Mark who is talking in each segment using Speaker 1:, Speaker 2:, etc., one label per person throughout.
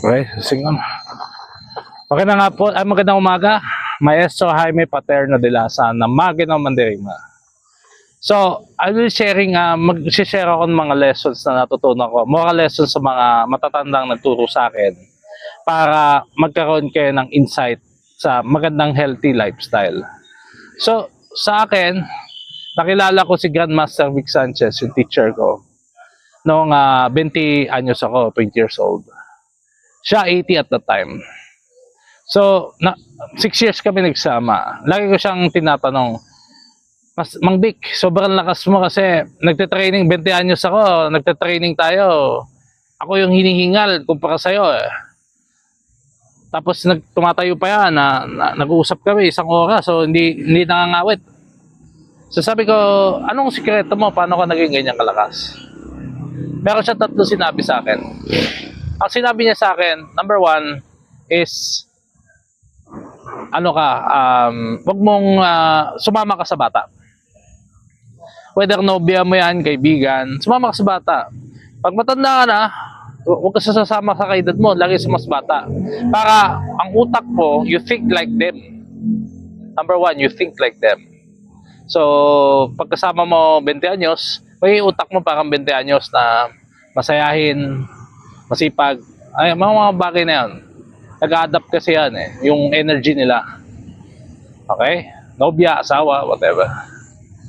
Speaker 1: Okay, singon. Magandang po, ay magandang umaga. Maestro Jaime Paterno de la Sana, Magino Mandirima. So, I will sharing, uh, mag-share ako ng mga lessons na natutunan ko. Moral lessons sa mga matatandang nagturo sa akin para magkaroon kayo ng insight sa magandang healthy lifestyle. So, sa akin, nakilala ko si Grandmaster Vic Sanchez, yung teacher ko. Noong ah, 20 anyos ako, 20 years old. Siya 80 at the time. So, na, six years kami nagsama. Lagi ko siyang tinatanong, Mas, Mang Vic, sobrang lakas mo kasi nagte-training, 20 anyos ako, nagte-training tayo. Ako yung hinihingal kumpara sa'yo eh. Tapos nag, tumatayo pa yan, na, na, nag-uusap kami isang oras, so hindi, hindi nangangawit. So sabi ko, anong sikreto mo? Paano ka naging ganyan kalakas? Meron siya tatlo sinabi sa akin. Ang sinabi niya sa akin, number one, is ano ka, um, wag mong ah, sumama ka sa bata. Whether nobya mo yan, kaibigan, sumama ka sa bata. Pag matanda ka na, hu- huwag ka sasama sa kaedad mo, lagi sa mas bata. Para ang utak mo, you think like them. Number one, you think like them. So, pagkasama mo 20 anyos, may utak mo parang 20 anyos na masayahin, masipag. Ay, mga mga bagay na yan. Nag-adapt kasi yan eh, yung energy nila. Okay? Nobya, asawa, whatever.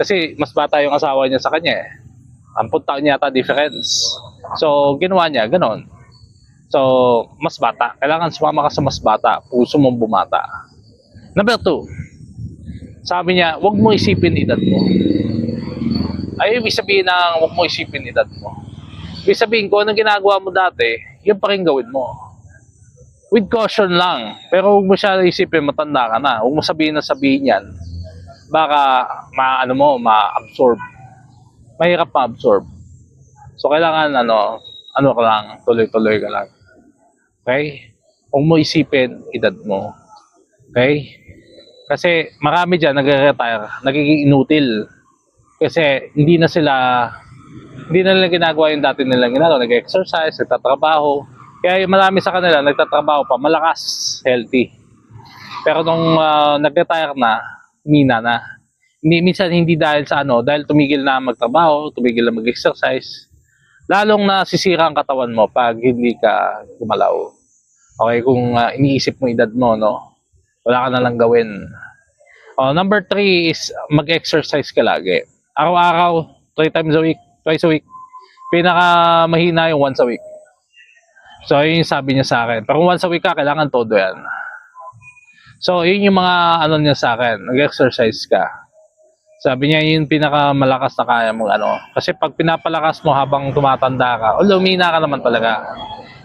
Speaker 1: Kasi mas bata yung asawa niya sa kanya eh. Ang punta niya ata difference. So, ginawa niya, ganon. So, mas bata. Kailangan sumama ka sa mas bata. Puso mong bumata. Number two, sabi niya, huwag mo isipin edad mo. Ay, ibig sabihin ng huwag mo isipin edad mo. Ibig sabihin, kung anong ginagawa mo dati, yun pa rin gawin mo. With caution lang. Pero huwag mo siya isipin, matanda ka na. Huwag mo sabihin na sabihin yan. Baka, ma, ano mo, ma-absorb. Mahirap ma-absorb. So, kailangan, ano, ano ka lang, tuloy-tuloy ka lang. Okay? Huwag mo isipin edad mo. Okay? Kasi marami dyan nagre-retire, nagiging inutil. Kasi hindi na sila, hindi na nila ginagawa yung dati nilang ginagawa. Nag-exercise, nagtatrabaho. Kaya yung marami sa kanila, nagtatrabaho pa, malakas, healthy. Pero nung ah, nag-retire na, mina na. Hindi, minsan hindi dahil sa ano, dahil tumigil na magtrabaho, tumigil na mag-exercise. Lalong nasisira ang katawan mo pag hindi ka gumalaw. Okay, kung ah, iniisip mo edad mo, no? Wala ka na lang gawin. Oh, number three is mag-exercise ka lagi. Araw-araw, three times a week, twice a week. Pinaka mahina yung once a week. So, yun yung sabi niya sa akin. Pero kung once a week ka, kailangan todo yan. So, yun yung mga ano niya sa akin. Nag-exercise ka. Sabi niya yun pinakamalakas na kaya mong ano. Kasi pag pinapalakas mo habang tumatanda ka, o lumina ka naman talaga.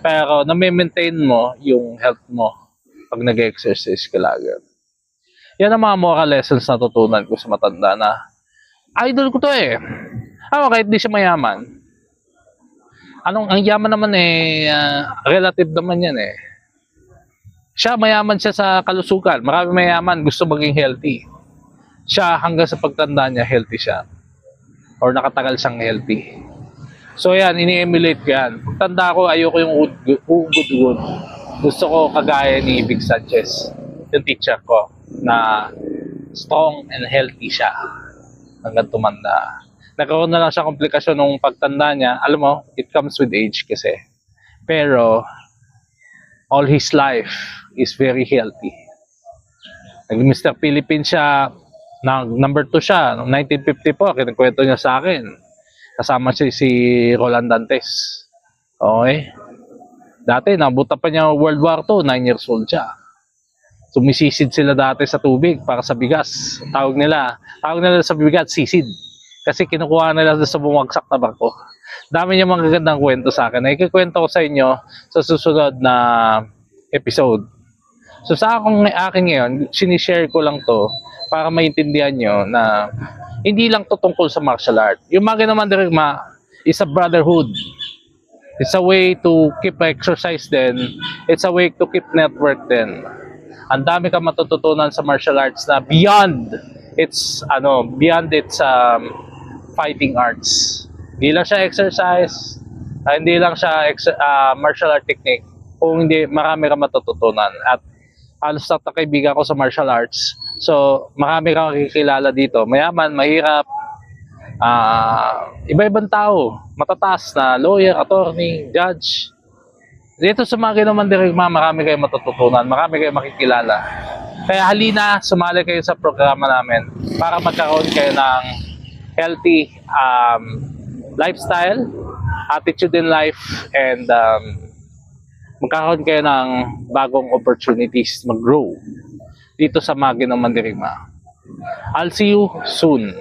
Speaker 1: Pero na-maintain mo yung health mo pag nag-exercise ka lagi. Yan ang mga moral lessons na tutunan ko sa matanda na idol ko to eh. Ako kahit di siya mayaman. Anong ang yaman naman eh ah, relative naman yan eh. Siya mayaman siya sa kalusugan. Marami mayaman gusto maging healthy. Siya hanggang sa pagtanda niya healthy siya. Or nakatagal siyang healthy. So yan, ini-emulate ko yan. Pagtanda ko, ayoko yung ugod-ugod. Gusto ko kagaya ni Big Sanchez, yung teacher ko, na strong and healthy siya hanggang tumanda. Nagkaroon na lang siya komplikasyon nung pagtanda niya. Alam mo, it comes with age kasi. Pero, all his life is very healthy. Nag Mr. Philippines siya, na, number 2 siya, noong 1954, kinikwento niya sa akin. Kasama siya si Roland Dantes. Okay? Dati, nabuta pa niya World War II, 9 years old siya. Sumisisid sila dati sa tubig para sa bigas. Tawag nila, tawag nila sa bigas, sisid. Kasi kinukuha nila sa bumagsak na barko. Dami niya mga gagandang kwento sa akin. Ikikwento ko sa inyo sa susunod na episode. So sa akong akin ngayon, sinishare ko lang to para maintindihan nyo na hindi lang to tungkol sa martial art. Yung mga naman dirigma is a brotherhood. It's a way to keep exercise din. It's a way to keep network din. Ang dami ka matututunan sa martial arts na beyond its ano, beyond its um, fighting arts. Hindi lang siya exercise, ah, hindi lang siya ex- ah, martial art technique, kung hindi marami kang matututunan. At halos lahat na kaibigan ko sa martial arts. So, marami kang makikilala dito. Mayaman, mahirap, ah iba-ibang tao, matataas na lawyer, attorney, judge. Dito sa mga ginaman dirigma, marami kayong matututunan, marami kayong makikilala. Kaya halina, sumali kayo sa programa namin para magkaroon kayo ng healthy um, lifestyle, attitude in life, and um, magkakaroon kayo ng bagong opportunities mag-grow dito sa Magino Mandirigma. I'll see you soon.